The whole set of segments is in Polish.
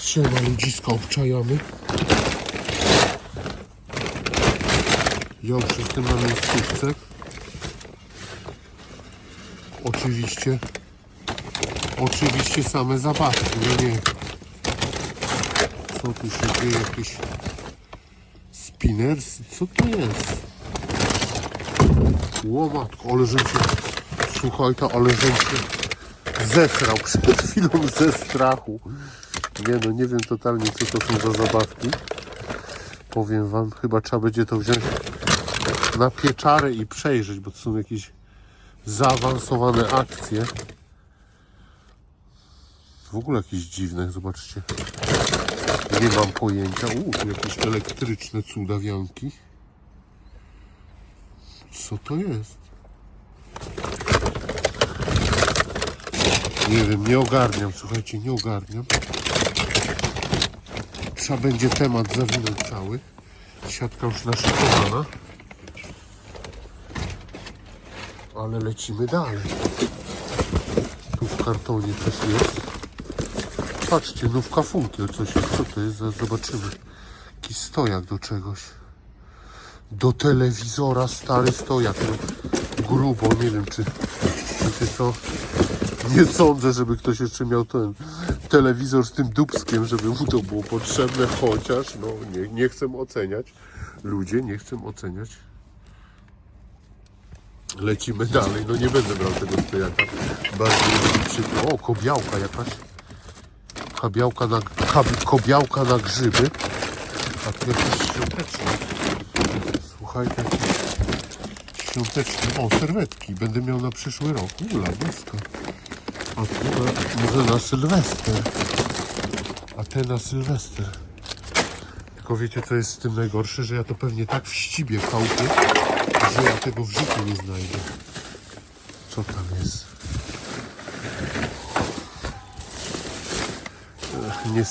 Siema ludziska obczajamy. Ja już jestem na miejscówce. Oczywiście, oczywiście same zabawki, no nie. Co tu się dzieje? Jakieś spinners? Co to jest? Łomatko, ale żem się, słuchaj to, ale żem się zesrał przed chwilą ze strachu. Nie no, nie wiem totalnie co to są za zabawki. Powiem wam, chyba trzeba będzie to wziąć na pieczarę i przejrzeć, bo to są jakieś zaawansowane akcje. W ogóle jakieś dziwne, zobaczcie. Nie mam pojęcia. U, tu jakieś elektryczne cudawianki. Co to jest? Nie wiem, nie ogarniam, słuchajcie, nie ogarniam. Trzeba będzie temat zawinąć cały. Siatka już naszykowana. Ale lecimy dalej. Tu w kartonie coś jest. Patrzcie, nówka funkiel coś jest. Co to jest? Zobaczymy. Jakiś stojak do czegoś. Do telewizora stary stojak. No, grubo, nie wiem czy... Wiecie co? Nie sądzę, żeby ktoś jeszcze miał ten telewizor z tym dubskiem, żeby mu to było potrzebne, chociaż no nie, nie chcę oceniać. Ludzie, nie chcę oceniać. Lecimy dalej, no nie będę brał tego stojaka. Bardziej przykro. O, kobiałka jakaś. Kabiałka na, kab, kobiałka na grzyby. A tu jakieś świąteczne. Słuchajcie, świąteczne. O, serwetki. Będę miał na przyszły rok. Ula, blisko. A tu na, może na Sylwester. A te na Sylwester. Tylko wiecie, co jest z tym najgorsze? Że ja to pewnie tak wścibię chałupy, że ja tego w życiu nie znajdę. Co tam jest? Ech, nie...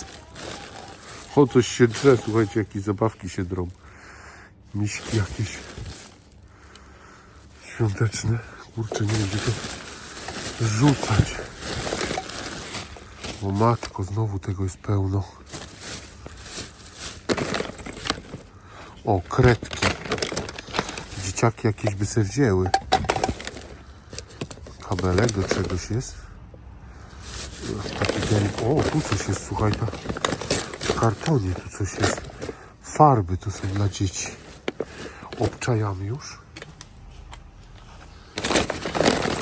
O, coś się drze, słuchajcie, jakie zabawki się drą. Miśki jakieś świąteczne. Kurczę, nie wiem, gdzie to rzucać. O matko, znowu tego jest pełno. O, kredki. Dzieciaki jakieś by se wzięły. Kabelek do czegoś jest. O, tu coś jest, słuchaj, ta w kartonie tu coś jest. Farby tu są dla dzieci. Obczajamy już.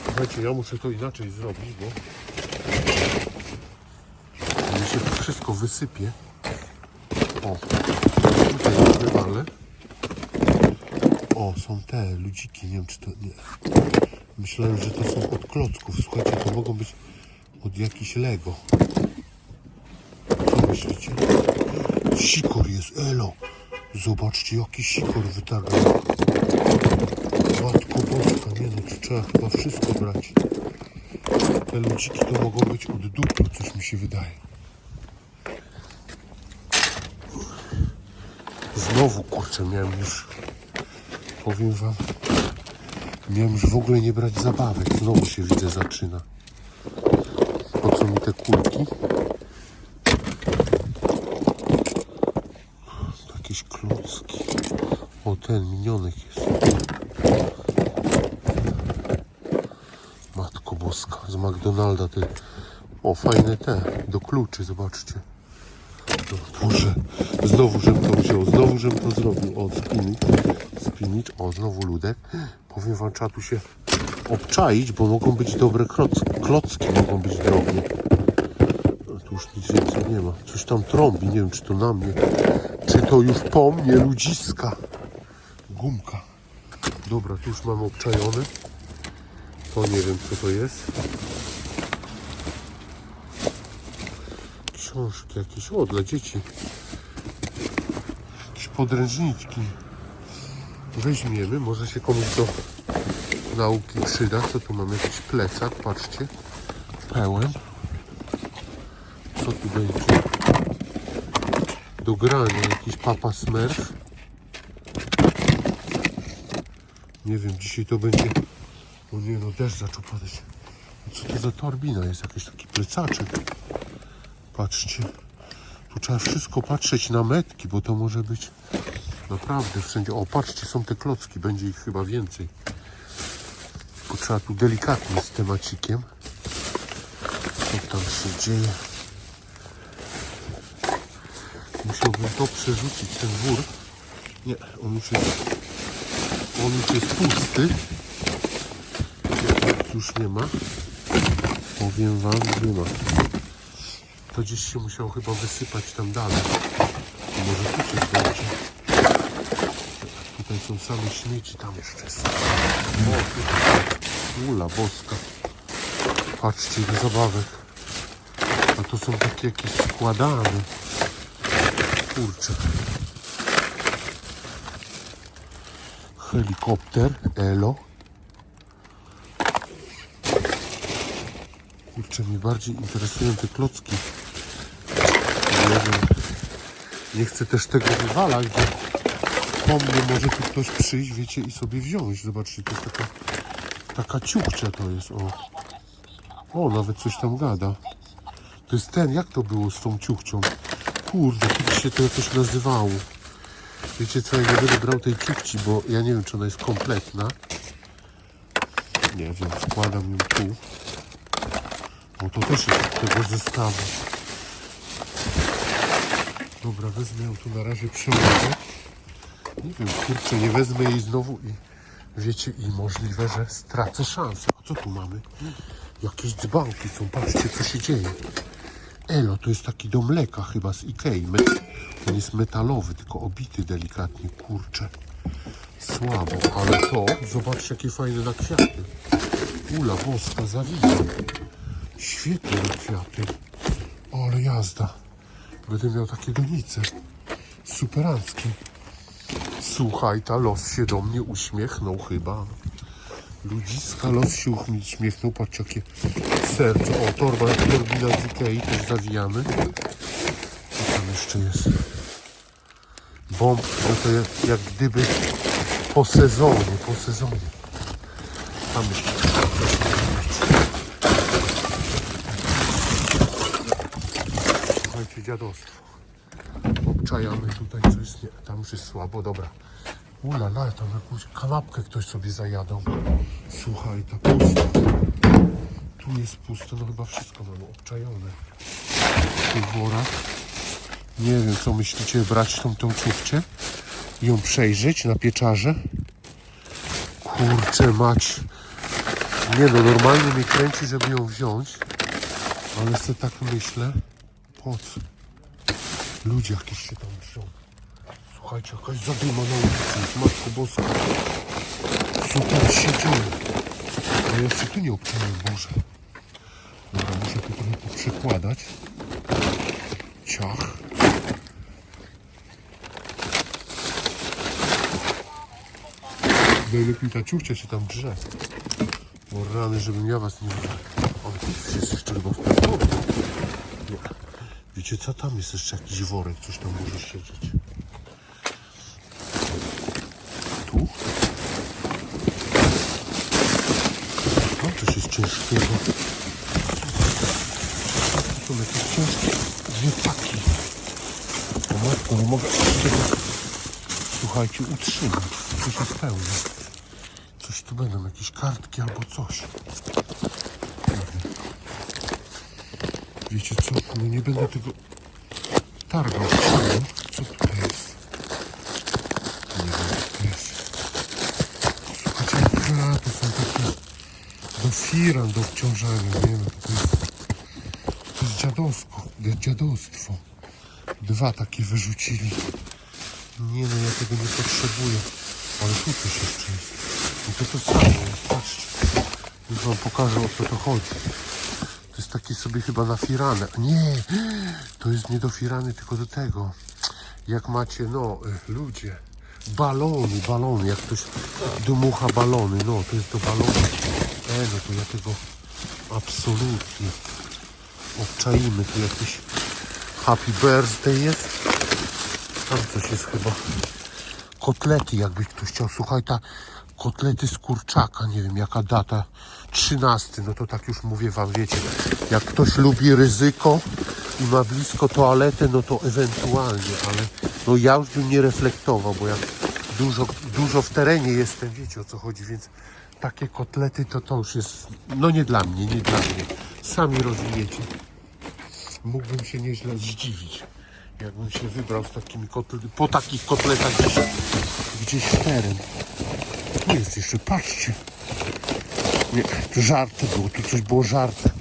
Słuchajcie, ja muszę to inaczej zrobić, bo to wszystko wysypie. O, tutaj wywalę. O, są te ludziki, nie wiem czy to nie. Myślałem, że to są od klocków. Słuchajcie, to mogą być od jakichś Lego. Co myślicie? Sikor jest, elo. Zobaczcie, jaki sikor wytargał. Matko Boska, nie no, to trzeba chyba wszystko brać. Te ludziki to mogą być od duplu, coś mi się wydaje. Znowu, kurczę, miałem już, powiem wam, miałem już w ogóle nie brać zabawek. Znowu się widzę zaczyna. Po co mi te kulki? Jakieś klocki. O, ten minionek jest. Matko Boska, z McDonalda te. O, fajne te, do kluczy, zobaczcie. Boże, znowu żem to wziął, znowu żem to zrobił. O, spinacz, spinacz, o, znowu ludek. Powiem wam, trzeba tu się obczaić, bo mogą być dobre klocki, mogą być drobne. Tu już nic więcej nie ma. Coś tam trąbi, nie wiem, czy to na mnie, czy to już po mnie, ludziska. Gumka. Dobra, tu już mam obczajone. To nie wiem, co to jest. Książki jakieś, o, dla dzieci. Jakieś podręczniczki. Weźmiemy, może się komuś do nauki przyda. Co tu mamy? Jakiś plecak, patrzcie. Pełen. Co tu będzie? Do grania jakiś papa smurf. Nie wiem, dzisiaj to będzie... O nie no, deszcz zaczął padać. Co to za torbina jest? Jakiś taki plecaczek. Patrzcie. Tu trzeba wszystko patrzeć na metki, bo to może być naprawdę wszędzie. O, patrzcie, są te klocki, będzie ich chyba więcej. Bo trzeba tu delikatnie z temacikiem. Co tam się dzieje? Musiałbym to przerzucić, ten wór. Nie, on już jest, on już jest pusty. Już nie ma. Powiem wam, nie ma. To gdzieś się musiał chyba wysypać tam dalej. Może tu coś będzie. Tutaj są same śmieci, tam jeszcze są. O. Ula boska. Patrzcie, ile zabawek. A to są takie jakieś składane. Kurczę. Helikopter, Elo. Kurczę, mnie bardziej interesują te klocki. Nie chcę też tego wywalać, bo po mnie może tu ktoś przyjść, wiecie, i sobie wziąć. Zobaczcie, to jest taka, taka ciuchcia to jest, o. O, nawet coś tam gada. To jest ten, jak to było z tą ciuchcią? Kurde, kiedyś się to jakoś nazywało. Wiecie co, ja nie będę brał tej ciuchci, bo ja nie wiem, czy ona jest kompletna. Nie wiem, wkładam ją tu. Bo to też jest tego zestawu. Dobra, wezmę ją tu na razie przełożę. Nie wiem, kurczę, nie wezmę jej znowu i wiecie, i możliwe, że stracę szansę. A co tu mamy? Jakieś dzbanki są, patrzcie co się dzieje. Elo, to jest taki do mleka chyba z Ikei. On jest metalowy, tylko obity delikatnie, kurczę. Słabo, ale to, zobaczcie jakie fajne na kwiaty. Ula boska, zawijam. Świetne na kwiaty. Ale jazda. Będę miał takie donice. Superanckie. Słuchaj, ta los się do mnie uśmiechnął chyba. Ludziska los się uśmiechnął. Patrzcie, jakie serce. O, torba jak torbina z Ikei, też zawijamy. Co tam jeszcze jest? Bomb, no to jak, jak gdyby po sezonie, po sezonie. Tam jeszcze Słuchajcie, dziadostwo. Obczajamy tutaj coś, nie, tam już jest słabo, dobra. Ula, la, tam jakąś kanapkę ktoś sobie zajadał. Słuchaj, ta pusta. Tu jest puste, no chyba wszystko mamy obczajone. W tych. Nie wiem, co myślicie, brać tą, tą ciuchcię i ją przejrzeć na pieczarze? Kurczę mać. Nie no, normalnie mnie kręci, żeby ją wziąć, ale sobie tak myślę, po co? Ludzie jakieś się tam drżą. Słuchajcie, jakaś zadyma na ulicy, Matko Boska. Co tam się dzieje? Ja jeszcze tu nie obczaiłem, Boże. Dobra, muszę to trochę poprzekładać. Ciach. Najlepiej ta ciuchcia się tam drze. O rany, żebym ja was nie widział. Tu jest jeszcze chyba w pokoju. Wiecie co? Tam jest jeszcze jakiś worek, coś tam może siedzieć. Tu? Tam coś jest ciężkiego. Tu są jakieś ciężkie dwie paki. O matko, nie mogę słuchajcie, utrzymać. Coś jest pełne. Coś tu będą, jakieś kartki albo coś. Wiecie co? No nie będę tego targał. Co tutaj jest? Nie wiem, co to jest. Słuchajcie, to są takie do firan, do obciążania. Nie wiem, to jest, to jest dziadowsko, dziadostwo. Dwa takie wyrzucili. Nie no, ja tego nie potrzebuję. Ale tu coś jeszcze jest. To to samo jest, patrzcie. Już wam pokażę o co to chodzi. To jest taki sobie chyba na firanę. Nie, to jest nie do firany, tylko do tego. Jak macie, no, y, ludzie, balony, balony, jak ktoś dmucha balony, no, to jest do balonu. E, no to ja tego absolutnie obczaimy. Tu jakiś happy birthday jest. Tam coś jest chyba. Kotlety, jakby ktoś chciał. Słuchaj, ta kotlety z kurczaka, nie wiem jaka data. 13, no to tak już mówię wam, wiecie. Jak ktoś lubi ryzyko, i ma blisko toaletę, no to ewentualnie, ale no ja już bym nie reflektował, bo jak dużo, dużo w terenie jestem, wiecie o co chodzi, więc takie kotlety to to już jest, no nie dla mnie, nie dla mnie. Sami rozwijecie. Mógłbym się nieźle zdziwić, jakbym się wybrał z takimi kotletami, po takich kotletach gdzieś, gdzieś w teren. Tu jest jeszcze, patrzcie. Nie, to żarty było, tu coś było żartem.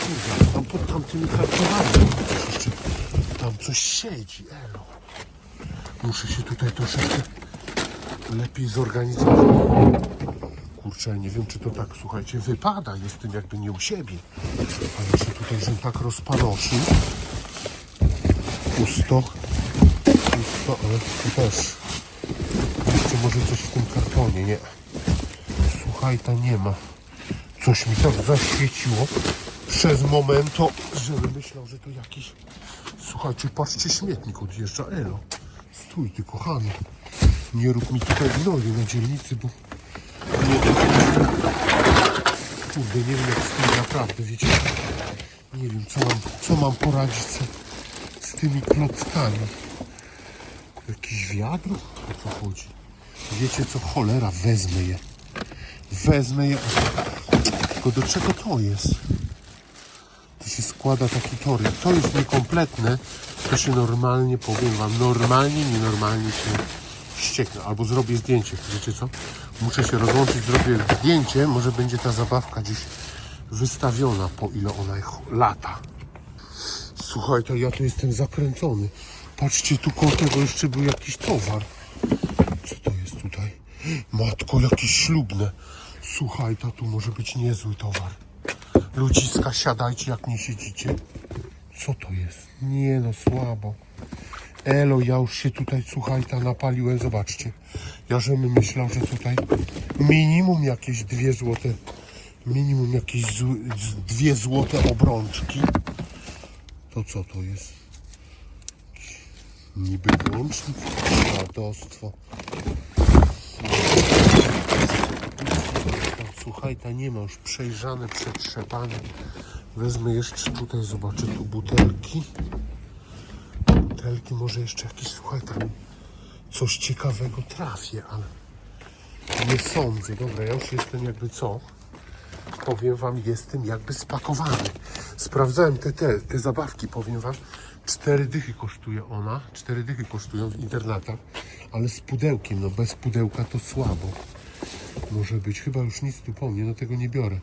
Kurde, tam pod tamtymi jeszcze, tam coś siedzi, elo. Muszę się tutaj troszeczkę lepiej zorganizować. Kurczę, nie wiem, czy to tak, słuchajcie, wypada. Jestem jakby nie u siebie. Ale się tutaj, żebym tak rozpanoszył. Pusto. Pusto, ale tu też. Jeszcze może coś w tym kartonie, nie. Słuchaj, ta nie ma. Coś mi tak zaświeciło przez momento, żebym myślał, że to jakiś... Słuchajcie, patrzcie, śmietnik odjeżdża, elo. Stój ty, kochany. Nie rób mi tutaj gnoju na dzielnicy, bo... Nie, kurde, nie wiem jak z tym naprawdę, wiecie. Nie wiem, co mam, co mam poradzić sobie z tymi klockami. Jakiś wiatr? O co chodzi? Wiecie co, cholera, wezmę je. Wezmę je. Tylko do czego to jest? To się składa taki tor. Jak to jest niekompletne, to się normalnie, powiem wam, normalnie, nienormalnie się ścieknę. Albo zrobię zdjęcie. Wiecie co? Muszę się rozłączyć, zrobię zdjęcie. Może będzie ta zabawka gdzieś wystawiona, po ile ona lata. Słuchaj, to ja tu jestem zakręcony. Patrzcie, tu koło tego jeszcze był jakiś towar. Co to jest tutaj? Matko, jakieś ślubne. Słuchaj, to tu może być niezły towar. Ludziska, siadajcie jak nie siedzicie. Co to jest? Nie no, słabo. Elo, ja już się tutaj, słuchaj, ta napaliłem, zobaczcie. Ja żebym myślał, że tutaj minimum jakieś dwie złote, minimum jakieś zł, dwie złote obrączki. To co to jest? Niby włącznik, radostwo. Słuchaj, ta nie ma już przejrzane, przetrzepane. Wezmę jeszcze tutaj, zobaczę tu butelki. Butelki, może jeszcze jakieś, słuchaj, tam coś ciekawego trafię, ale nie sądzę. Dobra, ja już jestem jakby co? Powiem wam, jestem jakby spakowany. Sprawdzałem te, te, te zabawki, powiem wam. Cztery dychy kosztuje ona, cztery dychy kosztują w internetach, ale z pudełkiem, no bez pudełka to słabo. Może być, chyba już nic tu po mnie, no tego nie biorę.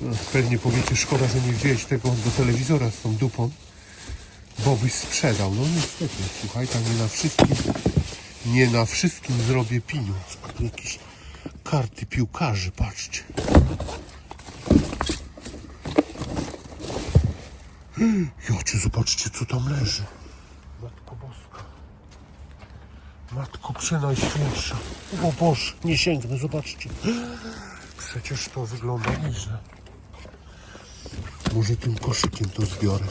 No, pewnie powiecie, szkoda, że nie wziąłeś tego do telewizora z tą dupą, bo byś sprzedał. No niestety, słuchaj, tam nie na wszystkim, nie na wszystkim zrobię pieniądz. Jakieś karty piłkarzy, patrzcie. Jocie, zobaczcie, co tam leży. Matko Boska. Matko Przenajświętsza. O Boże, nie sięgnę, zobaczcie. Przecież to wygląda nieźle. Może tym koszykiem to zbiorę.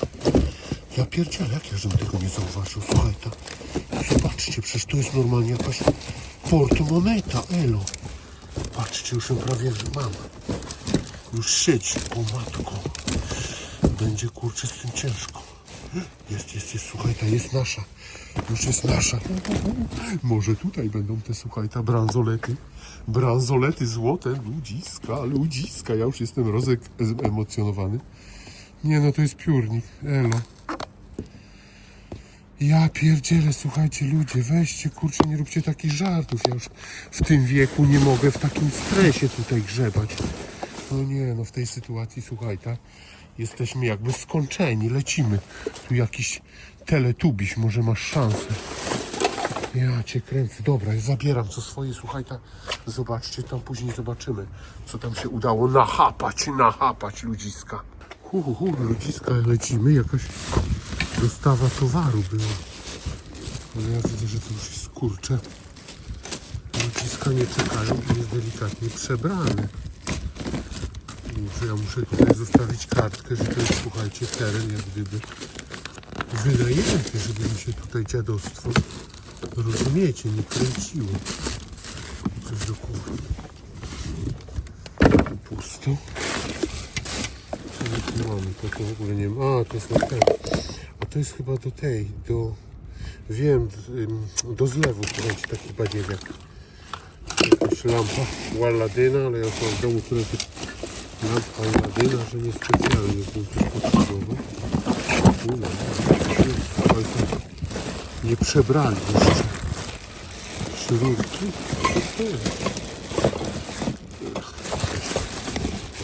Ja pierdzielę, jak ja żebym tego nie zauważył. Słuchaj, to zobaczcie, przecież to jest normalnie jakaś portmoneta, elo. Patrzcie, już ją prawie mam. Już siedzi, o matko. Będzie kurczę z tym ciężko. Jest, jest, jest, słuchaj, ta jest nasza. Już jest nasza. Może tutaj będą te, słuchaj, ta bransolety. Bransolety złote, ludziska, ludziska. Ja już jestem rozemocjonowany. Nie no, to jest piórnik. Elo. Ja pierdzielę, słuchajcie ludzie, weźcie, kurczę, nie róbcie takich żartów. Ja już w tym wieku nie mogę w takim stresie tutaj grzebać. No nie, no w tej sytuacji, słuchaj, jesteśmy jakby skończeni, lecimy. Tu jakiś teletubiś, może masz szansę. Ja cię kręcę. Dobra, ja zabieram co swoje, słuchaj, ta, zobaczcie, tam później zobaczymy, co tam się udało nachapać, nachapać ludziska. Hu, hu, hu, ludziska, lecimy, jakaś dostawa towaru była. Ale ja widzę, że to już jest kurcze. Ludziska nie czekają i jest delikatnie przebrany. Muszę, ja muszę tutaj zostawić kartkę, że to jest, słuchajcie, teren jak gdyby wynajęty, żeby mi się tutaj dziadostwo, rozumiecie, nie kręciło. Coś do kuchni. Pusto. Co my tu mamy? To, to w ogóle nie wiem. A, to jest na ten. A to jest chyba do tej, do... Wiem, do zlewu, słuchajcie, taki badziewek. Jakaś lampa u Aladyna, ale ja to w domu tyle tych lamp Aladyna, że nie specjalnie bym coś. Słuchajcie, nie przebrali jeszcze. Jest?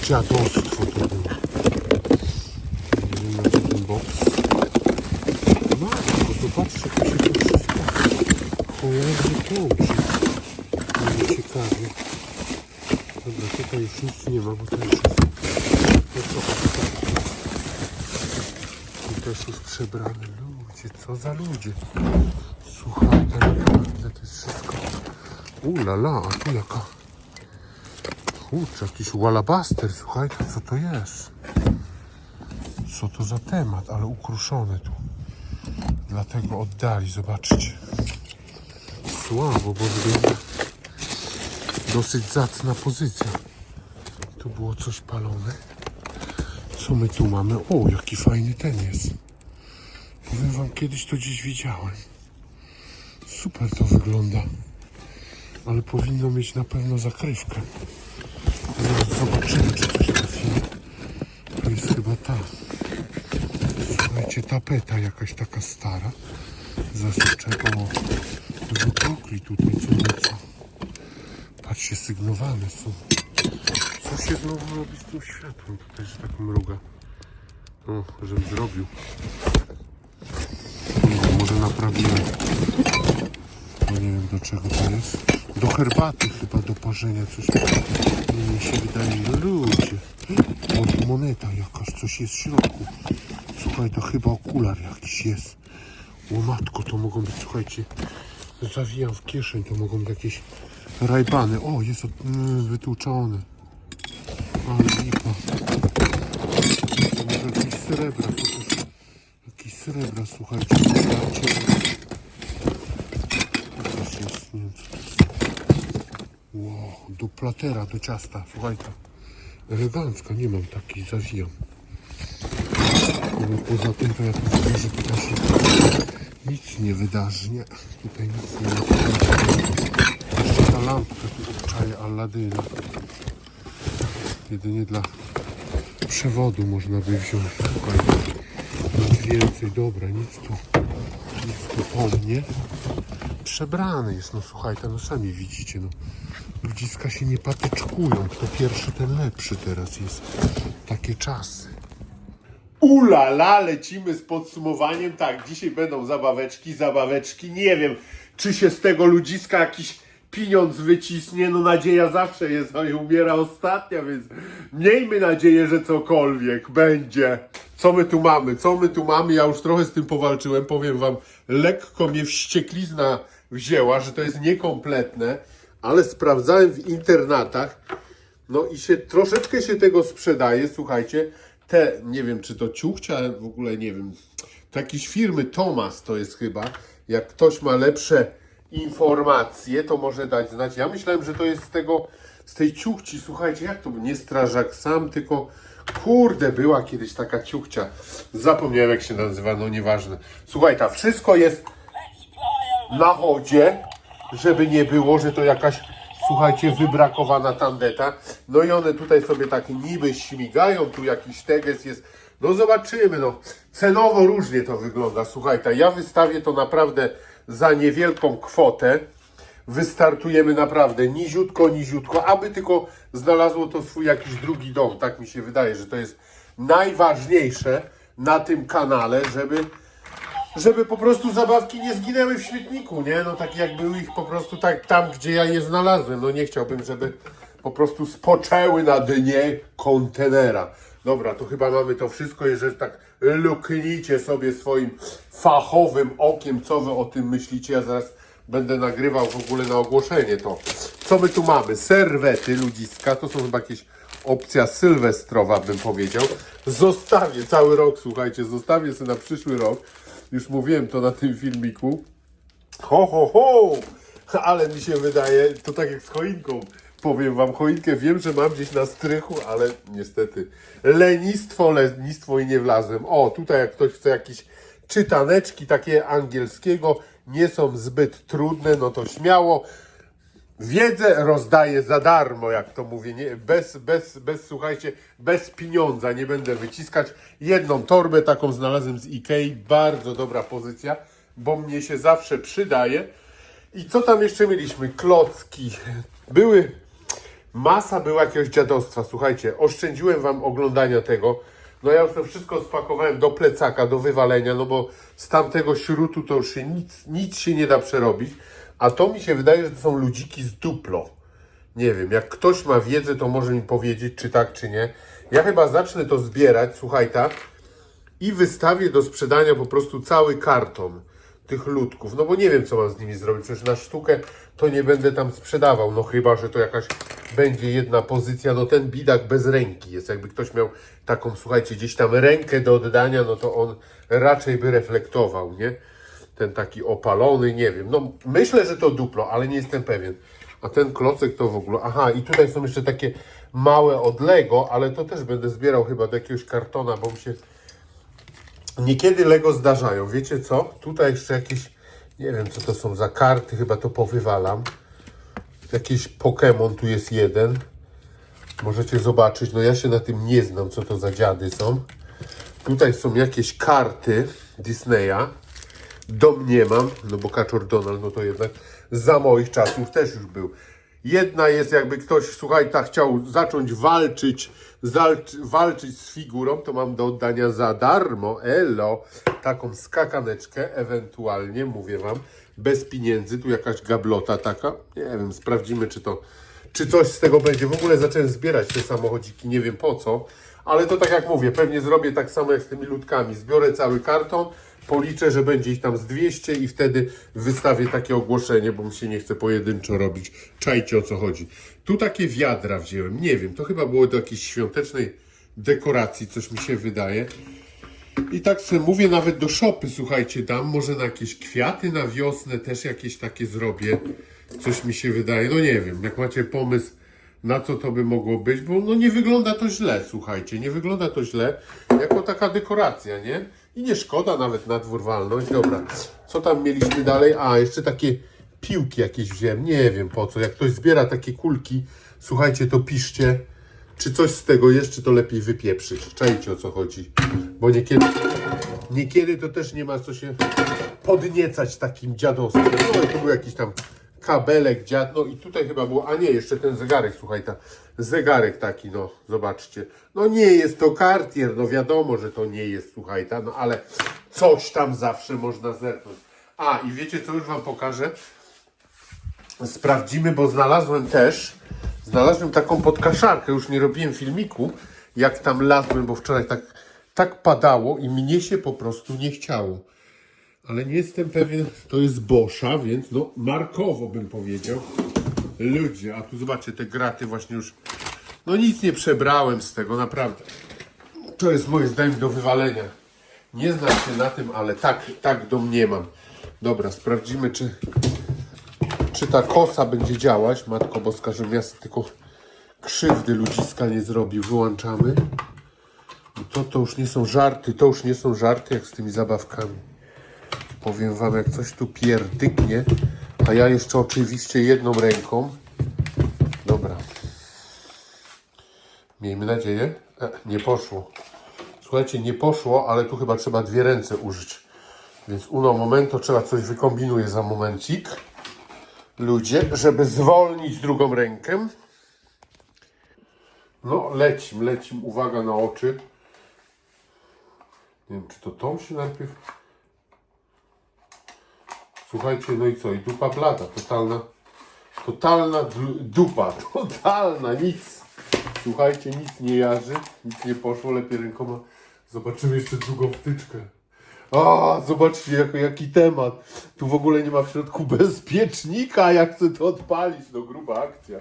Dziadostwo to było. Nie wiem co ten boks. Matko, zobaczcie, jak się to wszystko cholernie tłuczy. Mnie ciekawie. Dobra, tutaj już nic nie ma, bo to jest... No co, już przebrane ludzie. Co za ludzie? Słuchaj, naprawdę to jest wszystko... Ulala, a tu jaka... Kurczę, jakiś wallabaster, słuchajcie, co to jest? Co to za temat, ale ukruszone tu. Dlatego oddali, zobaczcie. Słabo, bo wygląda dosyć zacna pozycja. Tu było coś palone. Co my tu mamy? O, jaki fajny ten jest. Powiem wam, kiedyś to gdzieś widziałem. Super to wygląda. Ale powinno mieć na pewno zakrywkę. Zaraz zobaczymy, czy coś trafimy. To jest chyba ta. Słuchajcie, tapeta jakaś taka stara. Zasoczego. O, wypukli tutaj co nieco. Patrzcie, sygnowane są. Co się znowu robi z tym światłem tutaj, że tak mruga? O, żebym zrobił. Nie wiem, może do czego to jest. Do herbaty chyba, do parzenia coś. Mi się wydaje, ludzie. Tu moneta jakaś, coś jest w środku. Słuchaj, to chyba okular jakiś jest. O matko, to mogą być, słuchajcie, zawijam w kieszeń, to mogą być jakieś rajbany. O, jest od, mm, wytłuczone. Ale lipa. To może jakieś srebra, srebra, słuchajcie. Słuchajcie. To też jest, nie wiem co to jest. Wow, do platera, do ciasta, słuchajcie. Elegancka, nie mam takiej, zawijam. Ale poza tym to ja tu że tutaj się nic nie wydarzy, nie. Tutaj nic nie ma. Jeszcze ta lampka tu obczaje Alladyna. Jedynie dla przewodu można by wziąć. Słuchaj, nic więcej, dobra, nic tu, nic tu po mnie. Przebrany jest, no słuchajcie, no sami widzicie, no. Ludziska się nie patyczkują. Kto pierwszy, ten lepszy teraz jest. Takie czasy. Ulala, lecimy z podsumowaniem. Tak, dzisiaj będą zabaweczki, zabaweczki. Nie wiem, czy się z tego ludziska jakiś pieniądz wycisnie. No nadzieja zawsze jest, a i umiera ostatnia, więc miejmy nadzieję, że cokolwiek będzie. Co my tu mamy? Co my tu mamy? Ja już trochę z tym powalczyłem. Powiem wam, lekko mnie wścieklizna wzięła, że to jest niekompletne, ale sprawdzałem w internatach. No i się troszeczkę się tego sprzedaje, słuchajcie. Te, nie wiem czy to ciuchcia, w ogóle nie wiem. To jakieś firmy Thomas to jest chyba. Jak ktoś ma lepsze informacje, to może dać znać. Ja myślałem, że to jest z tego, z tej ciuchci. Słuchajcie, jak to? Nie strażak sam, tylko kurde, była kiedyś taka ciuchcia. Zapomniałem jak się nazywa, no nieważne. Słuchaj, ta wszystko jest na chodzie, żeby nie było, że to jakaś, słuchajcie, wybrakowana tandeta. No i one tutaj sobie tak niby śmigają, tu jakiś teges jest. No zobaczymy, no. Cenowo różnie to wygląda. Słuchajcie, ja wystawię to naprawdę za niewielką kwotę. Wystartujemy naprawdę niziutko, niziutko, aby tylko znalazło to swój jakiś drugi dom. Tak mi się wydaje, że to jest najważniejsze na tym kanale, żeby żeby po prostu zabawki nie zginęły w śmietniku, nie? No tak jak były ich po prostu tak tam, gdzie ja je znalazłem. No nie chciałbym, żeby po prostu spoczęły na dnie kontenera. Dobra, to chyba mamy to wszystko. Jeżeli tak luknijcie sobie swoim fachowym okiem, co wy o tym myślicie. Ja zaraz będę nagrywał w ogóle na ogłoszenie to. Co my tu mamy? Serwety ludziska, to są chyba jakieś opcja sylwestrowa, bym powiedział. Zostawię cały rok, słuchajcie, zostawię sobie na przyszły rok. Już mówiłem to na tym filmiku. Ho, ho, ho! Ale mi się wydaje, to tak jak z choinką. Powiem wam, choinkę wiem, że mam gdzieś na strychu, ale niestety lenistwo, lenistwo i nie wlazłem. O, tutaj jak ktoś chce jakieś czytaneczki takie angielskiego, nie są zbyt trudne, no to śmiało. Wiedzę rozdaję za darmo, jak to mówię, nie, bez, bez, bez, słuchajcie, bez pieniądza, nie będę wyciskać. Jedną torbę taką znalazłem z Ikei, bardzo dobra pozycja, bo mnie się zawsze przydaje. I co tam jeszcze mieliśmy? Klocki. Były, masa była jakiegoś dziadostwa, słuchajcie, oszczędziłem wam oglądania tego. No ja już to wszystko spakowałem do plecaka, do wywalenia, no bo z tamtego śrutu to już się nic, nic się nie da przerobić. A to mi się wydaje, że to są ludziki z duplo. Nie wiem, jak ktoś ma wiedzę, to może mi powiedzieć, czy tak, czy nie. Ja chyba zacznę to zbierać, słuchaj tak, i wystawię do sprzedania po prostu cały karton tych ludków. No bo nie wiem, co mam z nimi zrobić. Przecież na sztukę to nie będę tam sprzedawał. No chyba, że to jakaś będzie jedna pozycja. No ten bidak bez ręki jest. Jakby ktoś miał taką, słuchajcie, gdzieś tam rękę do oddania, no to on raczej by reflektował, nie? Ten taki opalony, nie wiem. No myślę, że to duplo, ale nie jestem pewien. A ten klocek to w ogóle. Aha, i tutaj są jeszcze takie małe od Lego, ale to też będę zbierał chyba do jakiegoś kartona, bo mi się Niekiedy Lego zdarzają. Wiecie co? Tutaj jeszcze jakieś, nie wiem co to są za karty, chyba to powywalam. Jakiś Pokémon tu jest jeden. Możecie zobaczyć. No ja się na tym nie znam, co to za dziady są. Tutaj są jakieś karty Disneya. Domniemam, no bo Kaczor Donald, no to jednak za moich czasów też już był. Jedna jest jakby ktoś, słuchaj, tak chciał zacząć walczyć, walczyć z figurą, to mam do oddania za darmo, elo, taką skakaneczkę, ewentualnie, mówię wam, bez pieniędzy, tu jakaś gablota taka, nie wiem, sprawdzimy czy to, czy coś z tego będzie. W ogóle zacząłem zbierać te samochodziki, nie wiem po co, ale to tak jak mówię, pewnie zrobię tak samo jak z tymi ludkami, zbiorę cały karton, policzę, że będzie ich tam z 200 i wtedy wystawię takie ogłoszenie, bo mi się nie chce pojedynczo robić. Czajcie o co chodzi. Tu takie wiadra wziąłem, nie wiem, to chyba było do jakiejś świątecznej dekoracji, coś mi się wydaje. I tak sobie mówię nawet do szopy, słuchajcie, dam może na jakieś kwiaty na wiosnę też jakieś takie zrobię. Coś mi się wydaje, no nie wiem, jak macie pomysł na co to by mogło być, bo no nie wygląda to źle, słuchajcie, nie wygląda to źle, jako taka dekoracja, nie? I nie szkoda nawet na walnąć. Dobra, co tam mieliśmy dalej? A, jeszcze takie piłki jakieś wziąłem, nie wiem po co. Jak ktoś zbiera takie kulki, słuchajcie, to piszcie, czy coś z tego jest, czy to lepiej wypieprzyć. Czajcie o co chodzi, bo niekiedy, niekiedy to też nie ma co się podniecać takim dziadostwem. No to był jakiś tam kabelek dziad, no i tutaj chyba było, a nie, jeszcze ten zegarek, słuchaj, ta, zegarek taki, no, zobaczcie. No nie jest to Cartier, no wiadomo, że to nie jest, słuchaj, ta, no ale coś tam zawsze można zerknąć. A, i wiecie co, już Wam pokażę? Sprawdzimy, bo znalazłem też, znalazłem taką podkaszarkę, już nie robiłem filmiku, jak tam lazłem, bo wczoraj tak, tak padało i mnie się po prostu nie chciało ale nie jestem pewien, to jest Boscha, więc no markowo bym powiedział. Ludzie, a tu zobaczcie te graty właśnie już, no nic nie przebrałem z tego, naprawdę. To jest moim zdaniem do wywalenia. Nie znam się na tym, ale tak, tak domniemam. Dobra, sprawdzimy, czy, czy ta kosa będzie działać. Matko Boska, żebym ja tylko krzywdy ludziska nie zrobił. Wyłączamy. No to, to już nie są żarty, to już nie są żarty jak z tymi zabawkami. Powiem wam, jak coś tu pierdyknie, a ja jeszcze oczywiście jedną ręką. Dobra. Miejmy nadzieję. E, nie poszło. Słuchajcie, nie poszło, ale tu chyba trzeba dwie ręce użyć. Więc uno momento, trzeba coś wykombinuję za momencik. Ludzie, żeby zwolnić drugą rękę. No, lecim, lecim. Uwaga na oczy. Nie wiem, czy to tą się najpierw... Słuchajcie, no i co? I dupa blada, totalna, totalna dupa, totalna, nic. Słuchajcie, nic nie jarzy, nic nie poszło, lepiej rękoma. Zobaczymy jeszcze drugą wtyczkę. A, zobaczcie jak, jaki temat. Tu w ogóle nie ma w środku bezpiecznika, jak chcę to odpalić. No gruba akcja.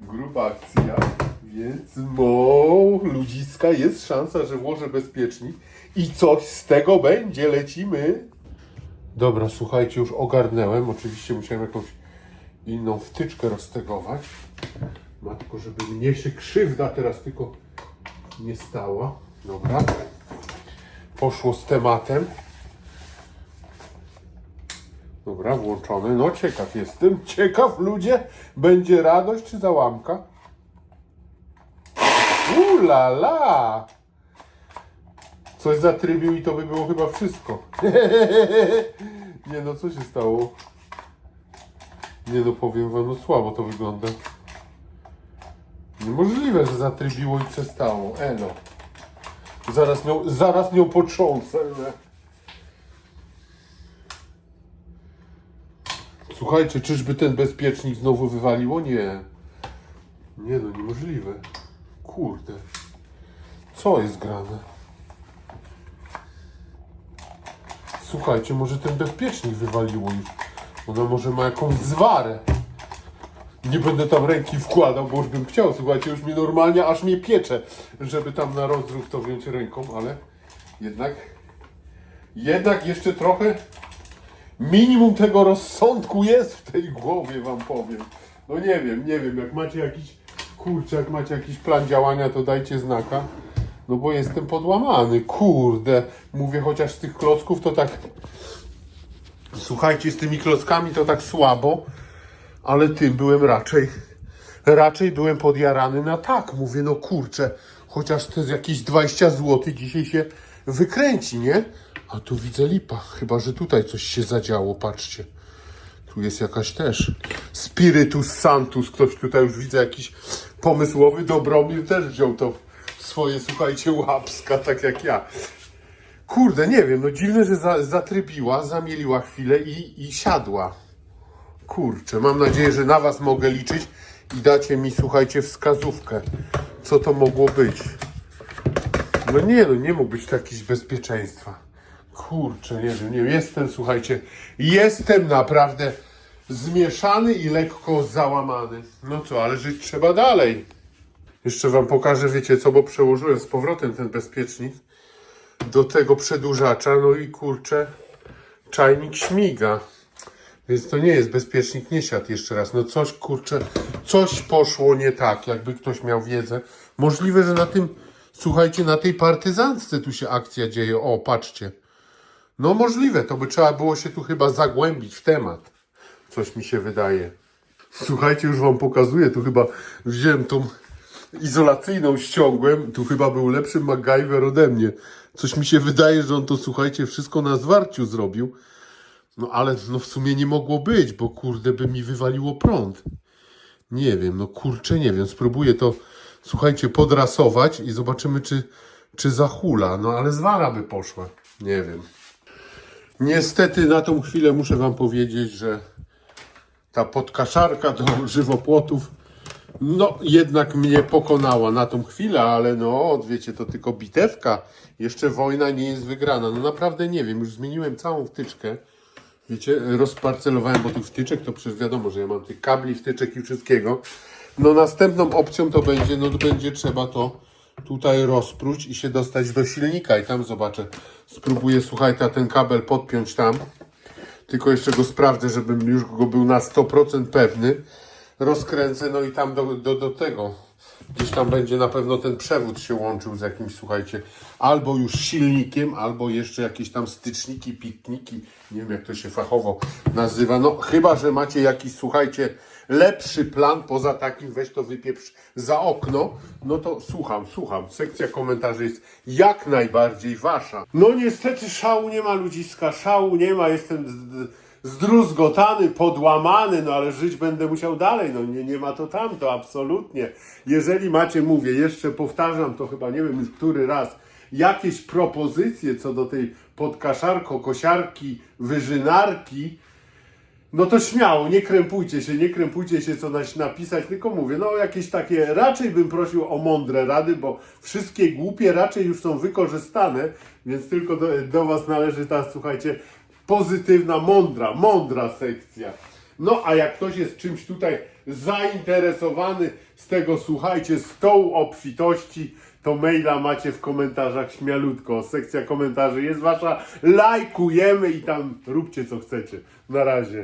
Gruba akcja. Więc mo, ludziska, jest szansa, że włożę bezpiecznik i coś z tego będzie. Lecimy. Dobra, słuchajcie, już ogarnęłem. Oczywiście musiałem jakąś inną wtyczkę roztegować. Matko, żeby mnie się krzywda teraz tylko nie stała. Dobra. Poszło z tematem. Dobra, włączony. No ciekaw jestem. Ciekaw ludzie, będzie radość czy załamka? Ula la! Coś zatrybił i to by było chyba wszystko. Nie no, co się stało? Nie no, powiem wam, no słabo to wygląda. Niemożliwe, że zatrybiło i przestało. Elo. Zaraz nią, zaraz nią potrząsę. Słuchajcie, czyżby ten bezpiecznik znowu wywaliło? Nie. Nie no, niemożliwe. Kurde. Co jest grane? Słuchajcie, może ten bezpiecznik wywaliło już. Ona może ma jakąś zwarę. Nie będę tam ręki wkładał, bo już bym chciał. Słuchajcie, już mi normalnie aż mnie piecze, żeby tam na rozruch to wziąć ręką, ale jednak, jednak jeszcze trochę minimum tego rozsądku jest w tej głowie, wam powiem. No nie wiem, nie wiem, jak macie jakiś, kurczę, jak macie jakiś plan działania, to dajcie znaka. No bo jestem podłamany, kurde. Mówię, chociaż z tych klocków to tak, słuchajcie, z tymi klockami to tak słabo, ale tym byłem raczej, raczej byłem podjarany na tak. Mówię, no kurczę, chociaż to jest jakieś 20 zł dzisiaj się wykręci, nie? A tu widzę lipa, chyba że tutaj coś się zadziało, patrzcie. Tu jest jakaś też Spiritus Santus, ktoś tutaj już widzę jakiś pomysłowy Dobromir też wziął to swoje, słuchajcie, łapska, tak jak ja. Kurde, nie wiem, no dziwne, że za, zatrybiła, zamieliła chwilę i, i siadła. Kurczę, mam nadzieję, że na Was mogę liczyć i dacie mi, słuchajcie, wskazówkę, co to mogło być. No nie, no nie mógł być to jakieś bezpieczeństwa. Kurczę, nie wiem, nie wiem, jestem, słuchajcie, jestem naprawdę zmieszany i lekko załamany. No co, ale żyć trzeba dalej. Jeszcze Wam pokażę, wiecie co, bo przełożyłem z powrotem ten bezpiecznik do tego przedłużacza, no i kurczę, czajnik śmiga. Więc to nie jest bezpiecznik, nie siadł jeszcze raz. No coś, kurczę, coś poszło nie tak, jakby ktoś miał wiedzę. Możliwe, że na tym, słuchajcie, na tej partyzantce tu się akcja dzieje. O, patrzcie. No możliwe, to by trzeba było się tu chyba zagłębić w temat. Coś mi się wydaje. Słuchajcie, już wam pokazuję, tu chyba wziąłem tą izolacyjną, ściągłem. Tu chyba był lepszy MacGyver ode mnie. Coś mi się wydaje, że on to, słuchajcie, wszystko na zwarciu zrobił. No ale no w sumie nie mogło być, bo kurde by mi wywaliło prąd. Nie wiem, no kurczę, nie wiem. Spróbuję to, słuchajcie, podrasować i zobaczymy, czy, czy zahula. No ale zwara by poszła. Nie wiem. Niestety na tą chwilę muszę wam powiedzieć, że ta podkaszarka do żywopłotów no jednak mnie pokonała na tą chwilę, ale no wiecie, to tylko bitewka. Jeszcze wojna nie jest wygrana. No naprawdę nie wiem, już zmieniłem całą wtyczkę. Wiecie, rozparcelowałem, bo tych wtyczek to przecież wiadomo, że ja mam tych kabli, wtyczek i wszystkiego. No następną opcją to będzie, no to będzie trzeba to tutaj rozpróć i się dostać do silnika i tam zobaczę. Spróbuję, słuchajcie, ten kabel podpiąć tam. Tylko jeszcze go sprawdzę, żebym już go był na 100% pewny. Rozkręcę, no i tam do, do, do tego. Gdzieś tam będzie na pewno ten przewód się łączył z jakimś, słuchajcie, albo już silnikiem, albo jeszcze jakieś tam styczniki, pitniki. Nie wiem, jak to się fachowo nazywa. No, chyba, że macie jakiś, słuchajcie, lepszy plan poza takim, weź to wypieprz za okno, no to słucham, słucham. Sekcja komentarzy jest jak najbardziej wasza. No niestety szału nie ma ludziska, szału nie ma, jestem zdruzgotany, podłamany, no ale żyć będę musiał dalej, no nie, nie ma to tamto, absolutnie. Jeżeli macie, mówię, jeszcze powtarzam to chyba nie wiem już który raz, jakieś propozycje co do tej podkaszarko, kosiarki, wyżynarki, no to śmiało, nie krępujcie się, nie krępujcie się co nać napisać, tylko mówię, no jakieś takie, raczej bym prosił o mądre rady, bo wszystkie głupie raczej już są wykorzystane, więc tylko do, do Was należy ta, słuchajcie, pozytywna, mądra, mądra sekcja. No a jak ktoś jest czymś tutaj zainteresowany z tego, słuchajcie, stołu obfitości, to maila macie w komentarzach śmialutko. Sekcja komentarzy jest wasza. Lajkujemy i tam róbcie co chcecie. Na razie.